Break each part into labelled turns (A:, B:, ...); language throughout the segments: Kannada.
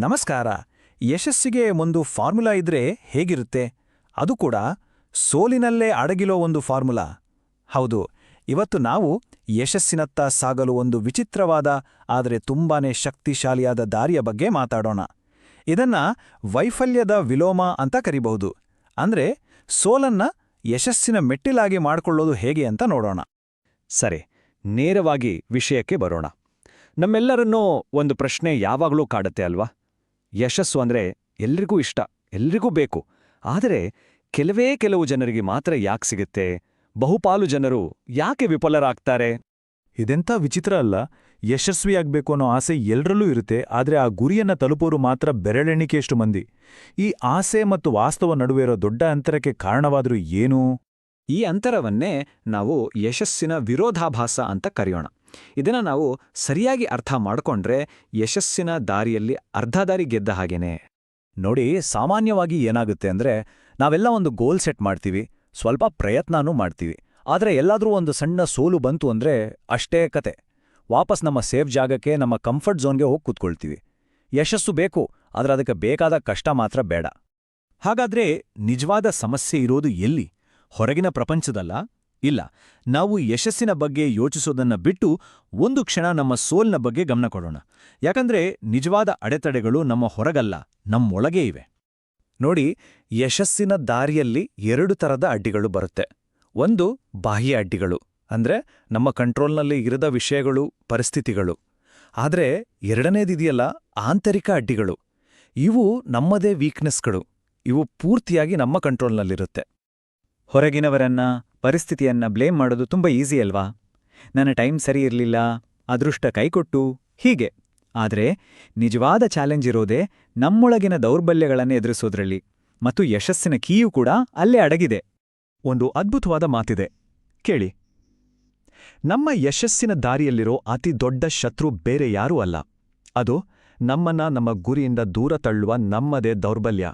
A: ನಮಸ್ಕಾರ. ಯಶಸ್ಸಿಗೆ ಒಂದು ಫಾರ್ಮುಲಾ ಇದ್ರೆ ಹೇಗಿರುತ್ತೆ? ಅದು ಕೂಡ ಸೋಲಿನಲ್ಲೇ ಅಡಗಿಲೋ ಒಂದು ಫಾರ್ಮುಲಾ. ಹೌದು, ಇವತ್ತು ನಾವು ಯಶಸ್ಸಿನತ್ತ ಸಾಗಲು ಒಂದು ವಿಚಿತ್ರವಾದ, ಆದರೆ ತುಂಬಾನೇ ಶಕ್ತಿಶಾಲಿಯಾದ ದಾರಿಯ ಬಗ್ಗೆ ಮಾತಾಡೋಣ. ಇದನ್ನ ವೈಫಲ್ಯದ ವಿಲೋಮ ಅಂತ ಕರಿಬಹುದು. ಅಂದ್ರೆ ಸೋಲನ್ನ ಯಶಸ್ಸಿನ ಮೆಟ್ಟಿಲಾಗಿ ಮಾಡಿಕೊಳ್ಳೋದು ಹೇಗೆ ಅಂತ ನೋಡೋಣ.
B: ಸರಿ, ನೇರವಾಗಿ ವಿಷಯಕ್ಕೆ ಬರೋಣ. ನಮ್ಮೆಲ್ಲರನ್ನೂ ಒಂದು ಪ್ರಶ್ನೆ ಯಾವಾಗಲೂ ಕಾಡುತ್ತೆ ಅಲ್ವಾ? ಯಶಸ್ಸು ಅಂದ್ರೆ ಎಲ್ರಿಗೂ ಇಷ್ಟ ಎಲ್ರಿಗೂ ಬೇಕು. ಆದರೆ ಕೆಲವೇ ಕೆಲವು ಜನರಿಗೆ ಮಾತ್ರ ಯಾಕೆ ಸಿಗುತ್ತೆ? ಬಹುಪಾಲು ಜನರು ಯಾಕೆ ವಿಫಲರಾಗ್ತಾರೆ?
C: ಇದೆಂಥ ವಿಚಿತ್ರ ಅಲ್ಲ ಯಶಸ್ವಿಯಾಗಬೇಕು ಅನ್ನೋ ಆಸೆ ಎಲ್ಲರಲ್ಲೂ ಇರುತ್ತೆ ಆದರೆ ಆ ಗುರಿಯನ್ನ ತಲುಪೋರು ಮಾತ್ರ ಬೆರಳೆಣಿಕೆಯಷ್ಟು ಮಂದಿ. ಈ ಆಸೆ ಮತ್ತು ವಾಸ್ತವ ನಡುವೆ ಇರೋ ದೊಡ್ಡ ಅಂತರಕ್ಕೆ ಕಾರಣವಾದರೂ ಏನು?
B: ಈ ಅಂತರವನ್ನೇ ನಾವು ಯಶಸ್ಸಿನ ವಿರೋಧಾಭಾಸ ಅಂತ ಕರೆಯೋಣ. ಇದನ್ನ ನಾವು ಸರಿಯಾಗಿ ಅರ್ಥ ಮಾಡ್ಕೊಂಡ್ರೆ ಯಶಸ್ಸಿನ ದಾರಿಯಲ್ಲಿ ಅರ್ಧ ದಾರಿ ಗೆದ್ದ ಹಾಗೇನೆ.
A: ನೋಡಿ, ಸಾಮಾನ್ಯವಾಗಿ ಏನಾಗುತ್ತೆ ಅಂದ್ರೆ, ನಾವೆಲ್ಲ ಒಂದು ಗೋಲ್ ಸೆಟ್ ಮಾಡ್ತೀವಿ, ಸ್ವಲ್ಪ ಪ್ರಯತ್ನನೂ ಮಾಡ್ತೀವಿ, ಆದರೆ ಎಲ್ಲಾದ್ರೂ ಒಂದು ಸಣ್ಣ ಸೋಲು ಬಂತು ಅಂದ್ರೆ ಅಷ್ಟೇ ಕತೆ. ವಾಪಸ್ ನಮ್ಮ ಸೇಫ್ ಜಾಗಕ್ಕೆ, ನಮ್ಮ ಕಂಫರ್ಟ್ ಝೋನ್ಗೆ ಹೋಗಿ ಕೂತ್ಕೊಳ್ತೀವಿ. ಯಶಸ್ಸು ಬೇಕು, ಆದರೆ ಅದಕ್ಕೆ ಬೇಕಾದ ಕಷ್ಟ ಮಾತ್ರ ಬೇಡ. ಹಾಗಾದ್ರೆ ನಿಜವಾದ ಸಮಸ್ಯೆ ಇರೋದು ಎಲ್ಲಿ? ಹೊರಗಿನ ಪ್ರಪಂಚದಲ್ಲ? ಇಲ್ಲ, ನಾವು ಯಶಸ್ಸಿನ ಬಗ್ಗೆ ಯೋಚಿಸೋದನ್ನ ಬಿಟ್ಟು ಒಂದು ಕ್ಷಣ ನಮ್ಮ ಸೋಲ್ನ ಬಗ್ಗೆ ಗಮನ ಕೊಡೋಣ. ಯಾಕಂದ್ರೆ ನಿಜವಾದ ಅಡೆತಡೆಗಳು ನಮ್ಮ ಹೊರಗಲ್ಲ, ನಮ್ಮೊಳಗೇ ಇವೆ. ನೋಡಿ, ಯಶಸ್ಸಿನ ದಾರಿಯಲ್ಲಿ ಎರಡು ತರದ ಅಡ್ಡಿಗಳು ಬರುತ್ತೆ. ಒಂದು ಬಾಹ್ಯ ಅಡ್ಡಿಗಳು, ಅಂದ್ರೆ ನಮ್ಮ ಕಂಟ್ರೋಲ್ನಲ್ಲಿ ಇರದ ವಿಷಯಗಳು, ಪರಿಸ್ಥಿತಿಗಳು. ಆದರೆ ಎರಡನೇದಿದೆಯಲ್ಲ ಆಂತರಿಕ ಅಡ್ಡಿಗಳು. ಇವು ನಮ್ಮದೇ ವೀಕ್ನೆಸ್ಗಳು ಇವು ಪೂರ್ತಿಯಾಗಿ ನಮ್ಮ ಕಂಟ್ರೋಲ್ನಲ್ಲಿರುತ್ತೆ. ಹೊರಗಿನವರನ್ನ, ಪರಿಸ್ಥಿತಿಯನ್ನ ಬ್ಲೇಮ್ ಮಾಡೋದು ತುಂಬಾ ಈಸಿ ಅಲ್ವಾ? ನನ್ನ ಟೈಮ್ ಸರಿ ಇರಲಿಲ್ಲ, ಅದೃಷ್ಟ ಕೈಕೊಟ್ಟು, ಹೀಗೆ. ಆದರೆ, ನಿಜವಾದ ಚಾಲೆಂಜ್ ಇರೋದೇ ನಮ್ಮೊಳಗಿನ ದೌರ್ಬಲ್ಯಗಳನ್ನು ಎದುರಿಸೋದ್ರಲ್ಲಿ ಮತ್ತು ಯಶಸ್ಸಿನ ಕೀಯೂ ಕೂಡ ಅಲ್ಲೇ ಅಡಗಿದೆ.
C: ಒಂದು ಅದ್ಭುತವಾದ ಮಾತಿದೆ. ಕೇಳಿ. ನಮ್ಮ ಯಶಸ್ಸಿನ ದಾರಿಯಲ್ಲಿರೋ ಅತಿ ದೊಡ್ಡ ಶತ್ರು ಬೇರೆ ಯಾರೂ ಅಲ್ಲ. ಅದು ನಮ್ಮನ್ನ ನಮ್ಮ ಗುರಿಯಿಂದ ದೂರ ತಳ್ಳುವ ನಮ್ಮದೇ ದೌರ್ಬಲ್ಯ.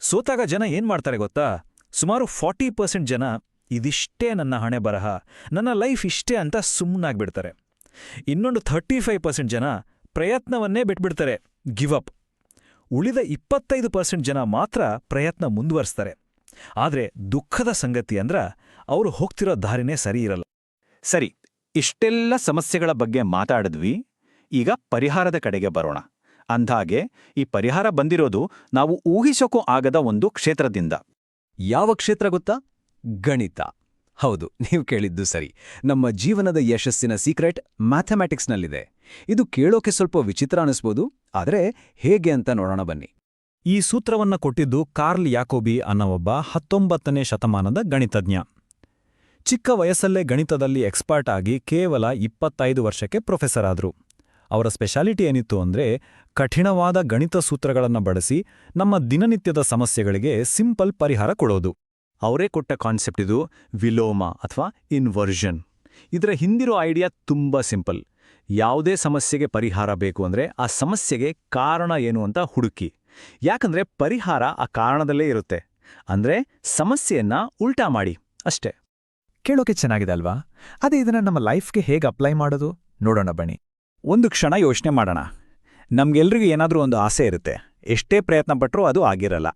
A: ಸೋತಾಗ ಜನ ಏನ್ಮಾಡ್ತಾರೆ ಗೊತ್ತಾ? ಸುಮಾರು ಫಾರ್ಟಿ ಪರ್ಸೆಂಟ್ ಜನ ಇದಿಷ್ಟೇ ನನ್ನ ಹಣೆ ಬರಹ, ನನ್ನ ಲೈಫ್ ಇಷ್ಟೇ ಅಂತ ಸುಮ್ಮನಾಗ್ಬಿಡ್ತಾರೆ ಇನ್ನೊಂದು ಥರ್ಟಿ ಫೈವ್ ಪರ್ಸೆಂಟ್ ಜನ ಪ್ರಯತ್ನವನ್ನೇ ಬಿಟ್ಬಿಡ್ತಾರೆ, ಗಿವ್ ಅಪ್. ಉಳಿದ ಇಪ್ಪತ್ತೈದು ಪರ್ಸೆಂಟ್ ಜನ ಮಾತ್ರ ಪ್ರಯತ್ನ ಮುಂದುವರಿಸ್ತಾರೆ. ಆದರೆ ದುಃಖದ ಸಂಗತಿ ಅಂದ್ರ ಅವರು ಹೋಗ್ತಿರೋ ದಾರಿನೇ ಸರಿ ಇರಲ್ಲ.
B: ಸರಿ, ಇಷ್ಟೆಲ್ಲ ಸಮಸ್ಯೆಗಳ ಬಗ್ಗೆ ಮಾತಾಡಿದ್ವಿ, ಈಗ ಪರಿಹಾರದ ಕಡೆಗೆ ಬರೋಣ. ಅಂದ್ಹಾಗೆ ಈ ಪರಿಹಾರ ಬಂದಿರೋದು ನಾವು ಊಹಿಸೋಕೂ ಆಗದ ಒಂದು ಕ್ಷೇತ್ರದಿಂದ.
D: ಯಾವ ಕ್ಷೇತ್ರ ಗೊತ್ತಾ? ಗಣಿತ. ಹೌದು, ನೀವು ಕೇಳಿದ್ದು ಸರಿ. ನಮ್ಮ ಜೀವನದ ಯಶಸ್ಸಿನ ಸೀಕ್ರೆಟ್ ಮ್ಯಾಥಮ್ಯಾಟಿಕ್ಸ್ನಲ್ಲಿದೆ. ಇದು ಕೇಳೋಕೆ ಸ್ವಲ್ಪ ವಿಚಿತ್ರ ಅನಿಸ್ಬೋದು, ಆದರೆ ಹೇಗೆ ಅಂತ ನೋಡೋಣ ಬನ್ನಿ.
A: ಈ ಸೂತ್ರವನ್ನ ಕೊಟ್ಟಿದ್ದು ಕಾರ್ಲ್ ಯಾಕೋಬಿ ಅನ್ನೋ ಒಬ್ಬ ಹತ್ತೊಂಬತ್ತನೇ ಶತಮಾನದ ಗಣಿತಜ್ಞ. ಚಿಕ್ಕ ವಯಸ್ಸಲ್ಲೇ ಗಣಿತದಲ್ಲಿ ಎಕ್ಸ್ಪರ್ಟ್ ಆಗಿ ಕೇವಲ ಇಪ್ಪತ್ತೈದು ವರ್ಷಕ್ಕೆ ಪ್ರೊಫೆಸರ್ ಆದ್ರು. ಅವರ ಸ್ಪೆಷಾಲಿಟಿ ಏನಿತ್ತು ಅಂದ್ರೆ ಕಠಿಣವಾದ ಗಣಿತ ಸೂತ್ರಗಳನ್ನು ಬಳಸಿ ನಮ್ಮ ದಿನನಿತ್ಯದ ಸಮಸ್ಯೆಗಳಿಗೆ ಸಿಂಪಲ್ ಪರಿಹಾರ ಕೊಡೋದು. ಅವರೇ ಕೊಟ್ಟ ಕಾನ್ಸೆಪ್ಟ್ ಇದು ವಿಲೋಮ ಅಥವಾ ಇನ್ವರ್ಷನ್ ಇದರ ಹಿಂದಿರೋ ಐಡಿಯಾ ತುಂಬಾ ಸಿಂಪಲ್ ಯಾವುದೇ ಸಮಸ್ಯೆಗೆ ಪರಿಹಾರ ಬೇಕು ಅಂದ್ರೆ ಆ ಸಮಸ್ಯೆಗೆ ಕಾರಣ ಏನು ಅಂತ ಹುಡುಕಿ. ಯಾಕಂದ್ರೆ ಪರಿಹಾರ ಆ ಕಾರಣದಲ್ಲೇ ಇರುತ್ತೆ. ಅಂದ್ರೆ ಸಮಸ್ಯೆಯನ್ನ ಉಲ್ಟಾ ಮಾಡಿ. ಅಷ್ಟೇ.
C: ಕೇಳೋಕೆ ಚೆನ್ನಾಗಿದೆ ಅಲ್ವಾ? ಅದೇ ಇದನ್ನ ನಮ್ಮ ಲೈಫ್ಗೆ ಹೇಗೆ ಅಪ್ಲೈ ಮಾಡೋದು? ನೋಡೋಣ ಬನ್ನಿ.
A: ಒಂದು ಕ್ಷಣ ಯೋಚನೆ ಮಾಡೋಣ. ನಮ್ಗೆಲ್ರಿಗೂ ಏನಾದರೂ ಒಂದು ಆಸೆ ಇರುತ್ತೆ. ಎಷ್ಟೇ ಪ್ರಯತ್ನ ಪಟ್ಟರೂ ಅದು ಆಗಿರಲ್ಲ.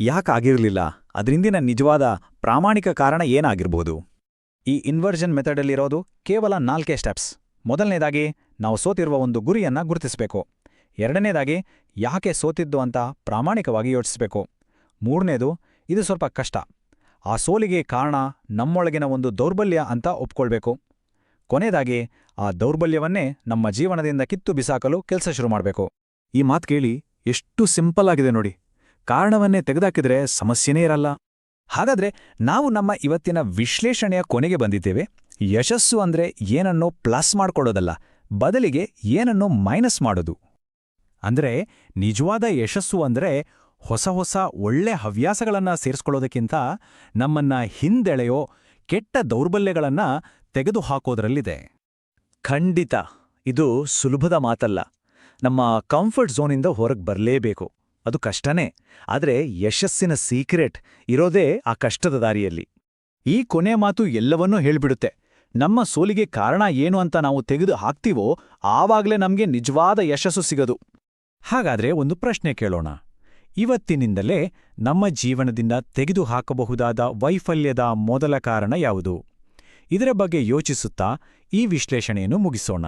A: ಯಾಕೆ ಆಗಿರಲಿಲ್ಲ? ಅದರಿಂದಿನ ನಿಜವಾದ ಪ್ರಾಮಾಣಿಕ ಕಾರಣ ಏನಾಗಿರ್ಬೋದು? ಈ ಇನ್ವರ್ಜನ್ ಮೆಥಡಲ್ಲಿರೋದು ಕೇವಲ ನಾಲ್ಕೇ ಸ್ಟೆಪ್ಸ್ ಮೊದಲನೇದಾಗಿ, ನಾವು ಸೋತಿರುವ ಒಂದು ಗುರಿಯನ್ನ ಗುರುತಿಸಬೇಕು. ಎರಡನೇದಾಗಿ, ಯಾಕೆ ಸೋತಿದ್ದು ಅಂತ ಪ್ರಾಮಾಣಿಕವಾಗಿ ಯೋಚಿಸಬೇಕು. ಮೂರನೇದು, ಇದು ಸ್ವಲ್ಪ ಕಷ್ಟ. ಆ ಸೋಲಿಗೆ ಕಾರಣ ನಮ್ಮೊಳಗಿನ ಒಂದು ದೌರ್ಬಲ್ಯ ಅಂತ ಒಪ್ಕೊಳ್ಬೇಕು. ಕೊನೆಯದಾಗಿ, ಆ ದೌರ್ಬಲ್ಯವನ್ನೇ ನಮ್ಮ ಜೀವನದಿಂದ ಕಿತ್ತು ಬಿಸಾಕಲು ಕೆಲಸ ಶುರು ಮಾಡಬೇಕು. ಈ ಮಾತು ಕೇಳಿ ಎಷ್ಟು ಸಿಂಪಲ್ ಆಗಿದೆ ನೋಡಿ. ಕಾರಣವನ್ನೇ ತೆಗೆದಾಕಿದ್ರೆ ಸಮಸ್ಯೆನೇ ಇರಲ್ಲ. ಹಾಗಾದ್ರೆ ನಾವು ನಮ್ಮ ಇವತ್ತಿನ ವಿಶ್ಲೇಷಣೆಯ ಕೊನೆಗೆ ಬಂದಿದ್ದೇವೆ. ಯಶಸ್ಸು ಅಂದ್ರೆ ಏನನ್ನೋ ಪ್ಲಸ್ ಮಾಡ್ಕೊಳ್ಳೋದಲ್ಲ, ಬದಲಿಗೆ ಏನನ್ನೋ ಮೈನಸ್ ಮಾಡೋದು. ಅಂದ್ರೆ ನಿಜವಾದ ಯಶಸ್ಸು ಅಂದ್ರೆ ಹೊಸ ಹೊಸ ಒಳ್ಳೆ ಹವ್ಯಾಸಗಳನ್ನ ಸೇರಿಸ್ಕೊಳ್ಳೋದಕ್ಕಿಂತ ನಮ್ಮನ್ನ ಹಿಂದೆಳೆಯೋ ಕೆಟ್ಟ ದೌರ್ಬಲ್ಯಗಳನ್ನ ತೆಗೆದುಹಾಕೋದ್ರಲ್ಲಿದೆ ಖಂಡಿತ, ಇದು ಸುಲಭದ ಮಾತಲ್ಲ. ನಮ್ಮ ಕಂಫರ್ಟ್ ಝೋನಿಂದ ಹೊರಗೆ ಬರಲೇಬೇಕು. ಅದು ಕಷ್ಟನೇ, ಆದರೆ ಯಶಸ್ಸಿನ ಸೀಕ್ರೆಟ್ ಇರೋದೇ ಆ ಕಷ್ಟದ ದಾರಿಯಲ್ಲಿ. ಈ ಕೊನೆ ಮಾತು ಎಲ್ಲವನ್ನೂ ಹೇಳ್ಬಿಡುತ್ತೆ. ನಮ್ಮ ಸೋಲಿಗೆ ಕಾರಣ ಏನು ಅಂತ ನಾವು ತೆಗೆದು ಹಾಕ್ತೀವೋ ಆವಾಗಲೇ ನಮಗೆ ನಿಜವಾದ ಯಶಸ್ಸು ಸಿಗದು. ಹಾಗಾದ್ರೆ ಒಂದು ಪ್ರಶ್ನೆ ಕೇಳೋಣ. ಇವತ್ತಿನಿಂದಲೇ ನಮ್ಮ ಜೀವನದಿಂದ ತೆಗೆದುಹಾಕಬಹುದಾದ ವೈಫಲ್ಯದ ಮೊದಲ ಕಾರಣ ಯಾವುದು? ಇದರ ಬಗ್ಗೆ ಯೋಚಿಸುತ್ತಾ ಈ ವಿಶ್ಲೇಷಣೆಯನ್ನು ಮುಗಿಸೋಣ.